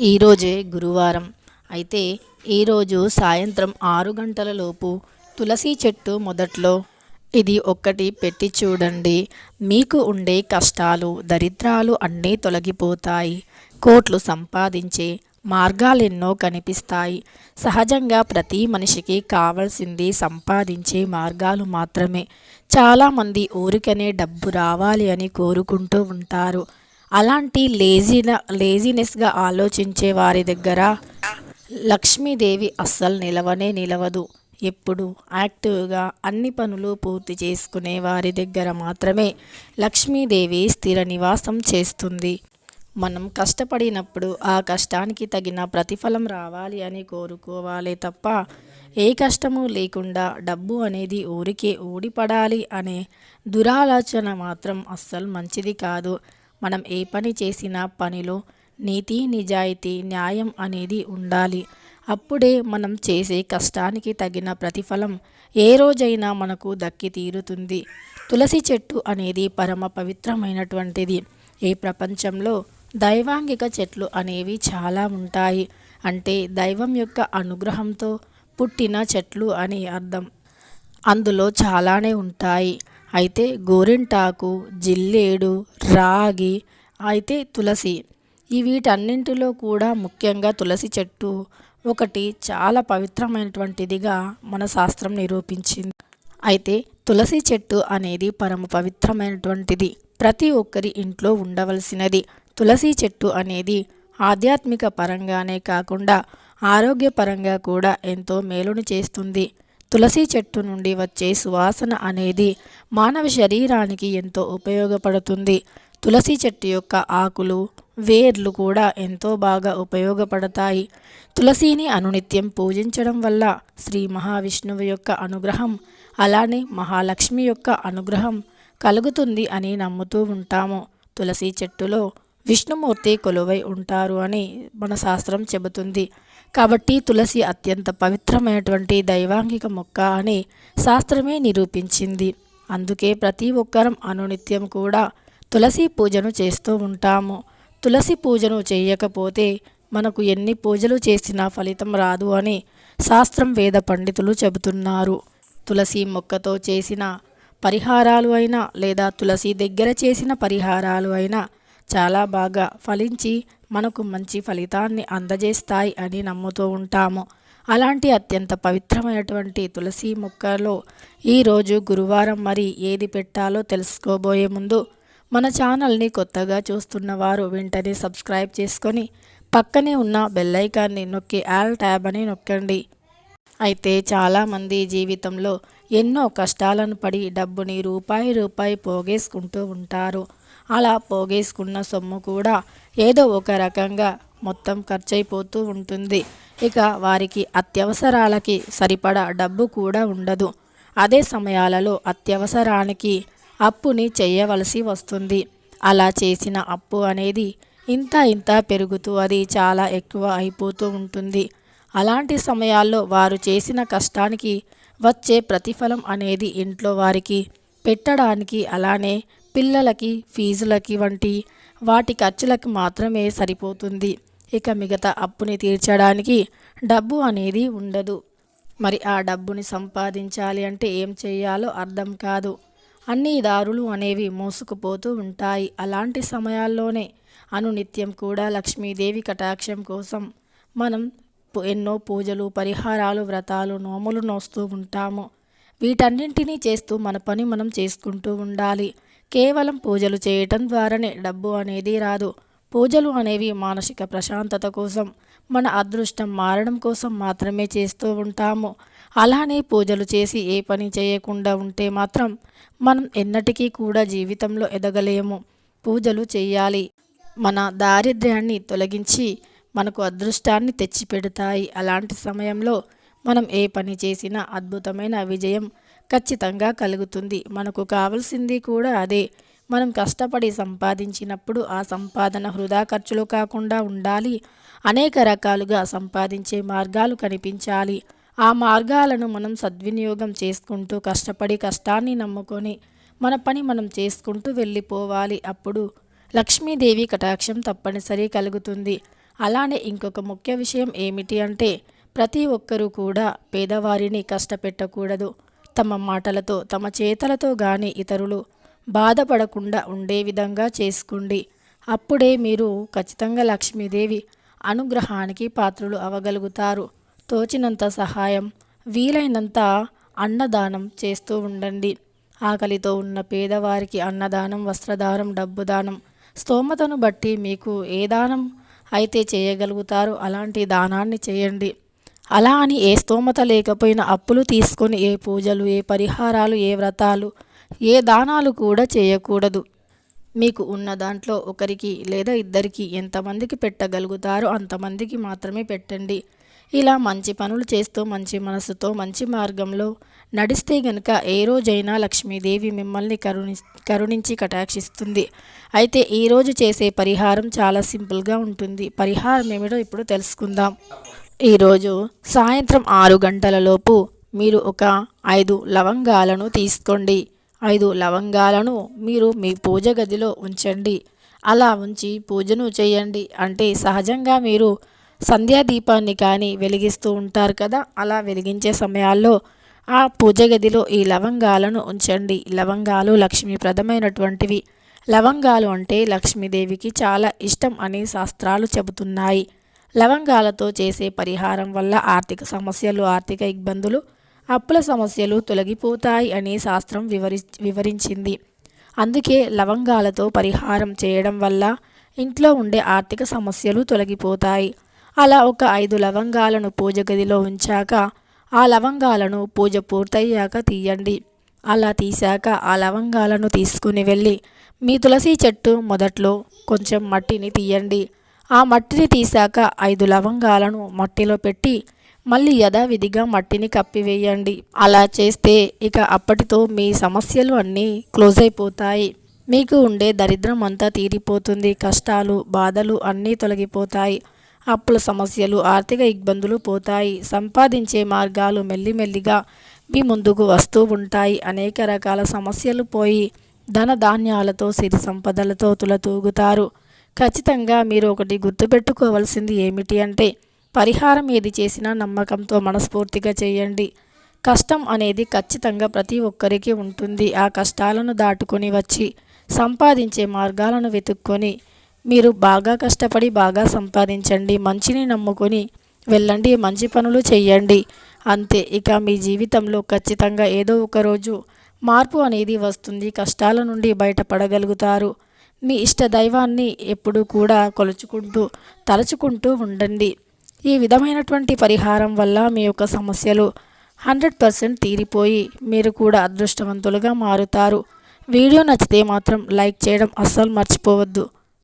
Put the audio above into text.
ఈరోజే గురువారం. అయితే ఈరోజు సాయంత్రం ఆరు గంటల లోపు తులసి చెట్టు మొదట్లో. ఇది ఒక్కటి పెట్టి చూడండి. మీకు ఉండే కష్టాలు దరిద్రాలు అన్నీ తొలగిపోతాయి. కోట్లు సంపాదించే మార్గాలెన్నో కనిపిస్తాయి. సహజంగా ప్రతి మనిషికి కావాల్సింది సంపాదించే మార్గాలు మాత్రమే. చాలామంది ఊరికనే డబ్బు రావాలి అని కోరుకుంటూ ఉంటారు. అలాంటి లేజీన లేజినెస్గా ఆలోచించే వారి దగ్గర లక్ష్మీదేవి అస్సలు నిలవనే నిలవదు. ఎప్పుడు యాక్టివ్గా అన్ని పనులు పూర్తి చేసుకునే వారి దగ్గర మాత్రమే లక్ష్మీదేవి స్థిర నివాసం చేస్తుంది. మనం కష్టపడినప్పుడు ఆ కష్టానికి తగిన ప్రతిఫలం రావాలి అని కోరుకోవాలి తప్ప ఏ కష్టము లేకుండా డబ్బు అనేది ఊరికే ఊడిపడాలి అనే దురాలోచన మాత్రం అస్సలు మంచిది కాదు. మనం ఏ పని చేసినా పనిలో నీతి నిజాయితీ న్యాయం అనేది ఉండాలి. అప్పుడే మనం చేసే కష్టానికి తగిన ప్రతిఫలం ఏ రోజైనా మనకు దక్కి తీరుతుంది. తులసి చెట్టు అనేది పరమ పవిత్రమైనటువంటిది. ఈ ప్రపంచంలో దైవాంగిక చెట్లు అనేవి చాలా ఉంటాయి. అంటే దైవం యొక్క అనుగ్రహంతో పుట్టిన చెట్లు అని అర్థం. అందులో చాలానే ఉంటాయి. అయితే గోరింటాకు జిల్లేడు రాగి అయితే తులసి. ఈ వీటన్నింటిలో కూడా ముఖ్యంగా తులసి చెట్టు ఒకటి చాలా పవిత్రమైనటువంటిదిగా మన శాస్త్రం నిరూపించింది. అయితే తులసి చెట్టు అనేది పరమ పవిత్రమైనటువంటిది. ప్రతి ఒక్కరి ఇంట్లో ఉండవలసినది. తులసి చెట్టు అనేది ఆధ్యాత్మిక పరంగానే కాకుండా ఆరోగ్యపరంగా కూడా ఎంతో మేలును చేస్తుంది. తులసి చెట్టు నుండి వచ్చే సువాసన అనేది మానవ శరీరానికి ఎంతో ఉపయోగపడుతుంది. తులసి చెట్టు యొక్క ఆకులు వేర్లు కూడా ఎంతో బాగా ఉపయోగపడతాయి. తులసిని అనునిత్యం పూజించడం వల్ల శ్రీ మహావిష్ణువు యొక్క అనుగ్రహం అలానే మహాలక్ష్మి యొక్క అనుగ్రహం కలుగుతుంది అని నమ్ముతూ ఉంటాము. తులసి చెట్టులో విష్ణుమూర్తి కొలువై ఉంటారు అని మన శాస్త్రం చెబుతుంది. కాబట్టి తులసి అత్యంత పవిత్రమైనటువంటి దైవాంగిక మొక్క అని శాస్త్రమే నిరూపించింది. అందుకే ప్రతి ఒక్కరం అనునిత్యం కూడా తులసి పూజను చేస్తూ ఉంటాము. తులసి పూజను చేయకపోతే మనకు ఎన్ని పూజలు చేసినా ఫలితం రాదు అని శాస్త్రం వేద పండితులు చెబుతున్నారు. తులసి మొక్కతో చేసిన పరిహారాలు అయినా లేదా తులసి దగ్గర చేసిన పరిహారాలు అయినా చాలా బాగా ఫలించి మనకు మంచి ఫలితాన్ని అందజేస్తాయి అని నమ్ముతూ ఉంటాము. అలాంటి అత్యంత పవిత్రమైనటువంటి తులసి మొక్కలో ఈరోజు గురువారం మరి ఏది పెట్టాలో తెలుసుకోబోయే ముందు మన ఛానల్ని కొత్తగా చూస్తున్న వారు వెంటనే సబ్స్క్రైబ్ చేసుకొని పక్కనే ఉన్న బెల్లైకాన్ని నొక్కి ఆల్ ట్యాబ్ అని నొక్కండి. అయితే చాలామంది జీవితంలో ఎన్నో కష్టాలను పడి డబ్బుని రూపాయి రూపాయి పోగేసుకుంటూ ఉంటారు. అలా పోగేసుకున్న సొమ్ము కూడా ఏదో ఒక రకంగా మొత్తం ఖర్చయిపోతూ ఉంటుంది. ఇక వారికి అత్యవసరాలకి సరిపడా డబ్బు కూడా ఉండదు. అదే సమయాలలో అత్యవసరానికి అప్పుని చేయవలసి వస్తుంది. అలా చేసిన అప్పు అనేది ఇంత ఇంత పెరుగుతూ అది చాలా ఎక్కువ అయిపోతూ ఉంటుంది. అలాంటి సమయాల్లో వారు చేసిన కష్టానికి వచ్చే ప్రతిఫలం అనేది ఇంట్లో వారికి పెట్టడానికి అలానే పిల్లలకి ఫీజులకి వంటి వాటి ఖర్చులకు మాత్రమే సరిపోతుంది. ఇక మిగతా అప్పుని తీర్చడానికి డబ్బు అనేది ఉండదు. మరి ఆ డబ్బుని సంపాదించాలి అంటే ఏం చేయాలో అర్థం కాదు. అన్ని దారులు అనేవి మోసుకుపోతూ ఉంటాయి. అలాంటి సమయాల్లోనే అనునిత్యం కూడా లక్ష్మీదేవి కటాక్షం కోసం మనం ఎన్నో పూజలు పరిహారాలు వ్రతాలు నోములు నోస్తూ ఉంటాము. వీటన్నింటినీ చేస్తూ మన పని మనం చేసుకుంటూ ఉండాలి. కేవలం పూజలు చేయటం ద్వారానే డబ్బు అనేది రాదు. పూజలు అనేవి మానసిక ప్రశాంతత కోసం మన అదృష్టం మారడం కోసం మాత్రమే చేస్తూ ఉంటాము. అలానే పూజలు చేసి ఏ పని చేయకుండా ఉంటే మాత్రం మనం ఎన్నటికీ కూడా జీవితంలో ఎదగలేము. పూజలు చేయాలి. మన దారిద్ర్యాన్ని తొలగించి మనకు అదృష్టాన్ని తెచ్చిపెడతాయి. అలాంటి సమయంలో మనం ఏ పని చేసినా అద్భుతమైన విజయం ఖచ్చితంగా కలుగుతుంది. మనకు కావలసింది కూడా అదే. మనం కష్టపడి సంపాదించినప్పుడు ఆ సంపాదన వృధా ఖర్చులు కాకుండా ఉండాలి. అనేక రకాలుగా సంపాదించే మార్గాలు కనిపించాలి. ఆ మార్గాలను మనం సద్వినియోగం చేసుకుంటూ కష్టపడి కష్టాన్ని నమ్ముకొని మన పని మనం చేసుకుంటూ వెళ్ళిపోవాలి. అప్పుడు లక్ష్మీదేవి కటాక్షం తప్పనిసరి కలుగుతుంది. అలానే ఇంకొక ముఖ్య విషయం ఏమిటి అంటే ప్రతి ఒక్కరూ కూడా పేదవారిని కష్టపెట్టకూడదు. తమ మాటలతో తమ చేతలతో గాని ఇతరులు బాధపడకుండా ఉండే విధంగా చేసుకోండి. అప్పుడే మీరు ఖచ్చితంగా లక్ష్మీదేవి అనుగ్రహానికి పాత్రులు అవ్వగలుగుతారు తోచినంత సహాయం వీలైనంత అన్నదానం చేస్తూ ఉండండి. ఆకలితో ఉన్న పేదవారికి అన్నదానం వస్త్రదానం డబ్బు దానం స్తోమతను బట్టి మీకు ఏ దానం అయితే చేయగలుగుతారో అలాంటి దానాన్ని చేయండి. అలా అని ఏ స్తోమత లేకపోయినా అప్పులు తీసుకొని ఏ పూజలు ఏ పరిహారాలు ఏ వ్రతాలు ఏ దానాలు కూడా చేయకూడదు. మీకు ఉన్న దాంట్లో ఒకరికి లేదా ఇద్దరికి ఎంతమందికి పెట్టగలుగుతారో అంతమందికి మాత్రమే పెట్టండి. ఇలా మంచి పనులు చేస్తూ మంచి మనసుతో మంచి మార్గంలో నడిస్తే గనుక ఏ రోజైనా లక్ష్మీదేవి మిమ్మల్ని కరుణి కరుణించి కటాక్షిస్తుంది. అయితే ఈరోజు చేసే పరిహారం చాలా సింపుల్గా ఉంటుంది. పరిహారం ఏమిటో ఇప్పుడు తెలుసుకుందాం. ఈరోజు సాయంత్రం ఆరు గంటలలోపు మీరు ఒక ఐదు లవంగాలను తీసుకోండి. ఐదు లవంగాలను మీరు మీ పూజ గదిలో ఉంచండి. అలా ఉంచి పూజను చేయండి అంటే సహజంగా మీరు సంధ్యాదీపాన్ని కానీ వెలిగిస్తూ ఉంటారు కదా అలా వెలిగించే సమయాల్లో ఆ పూజ గదిలో ఈ లవంగాలను ఉంచండి. లవంగాలు లక్ష్మీప్రదమైనటువంటివి. లవంగాలు అంటే లక్ష్మీదేవికి చాలా ఇష్టం అని శాస్త్రాలు చెబుతున్నాయి. లవంగాలతో చేసే పరిహారం వల్ల ఆర్థిక సమస్యలు ఆర్థిక ఇబ్బందులు అప్పుల సమస్యలు తొలగిపోతాయి అని శాస్త్రం వివరి వివరించింది. అందుకే లవంగాలతో పరిహారం చేయడం వల్ల ఇంట్లో ఉండే ఆర్థిక సమస్యలు తొలగిపోతాయి. అలా ఒక ఐదు లవంగాలను పూజ గదిలో ఉంచాక ఆ లవంగాలను పూజ పూర్తయ్యాక తీయండి. అలా తీశాక ఆ లవంగాలను తీసుకుని వెళ్ళి మీ తులసి చెట్టు మొదట్లో కొంచెం మట్టిని తీయండి. ఆ మట్టిని తీశాక ఐదు లవంగాలను మట్టిలో పెట్టి మళ్ళీ యథావిధిగా మట్టిని కప్పివేయండి. అలా చేస్తే ఇక అప్పటితో మీ సమస్యలు అన్నీ క్లోజ్ అయిపోతాయి. మీకు ఉండే దరిద్రం అంతా తీరిపోతుంది. కష్టాలు బాధలు అన్నీ తొలగిపోతాయి. అప్పుల సమస్యలు ఆర్థిక ఇబ్బందులు పోతాయి. సంపాదించే మార్గాలు మెల్లిమెల్లిగా మీ ముందుకు వస్తూ ఉంటాయి. అనేక రకాల సమస్యలు పోయి ధన ధాన్యాలతో సిరి సంపదలతో తులతూగుతారు. ఖచ్చితంగా మీరు ఒకటి గుర్తుపెట్టుకోవాల్సింది ఏమిటి అంటే పరిహారం ఏది చేసినా నమ్మకంతో మనస్ఫూర్తిగా చేయండి. కష్టం అనేది ఖచ్చితంగా ప్రతి ఒక్కరికి ఉంటుంది. ఆ కష్టాలను దాటుకొని వచ్చి సంపాదించే మార్గాలను వెతుక్కొని మీరు బాగా కష్టపడి బాగా సంపాదించండి. మంచిని నమ్ముకొని వెళ్ళండి మంచి పనులు చేయండి. అంతే. ఇక మీ జీవితంలో ఖచ్చితంగా ఏదో ఒక రోజు మార్పు అనేది వస్తుంది. కష్టాల నుండి బయటపడగలుగుతారు. మీ ఇష్ట దైవాన్ని ఎప్పుడూ కూడా కొలుచుకుంటూ తలుచుకుంటూ ఉండండి. ఈ విధమైనటువంటి పరిహారం వల్ల మీ యొక్క సమస్యలు హండ్రెడ్ పర్సెంట్ తీరిపోయి మీరు కూడా అదృష్టవంతులుగా మారుతారు. వీడియో నచ్చితే మాత్రం లైక్ చేయడం అస్సలు మర్చిపోవద్దు.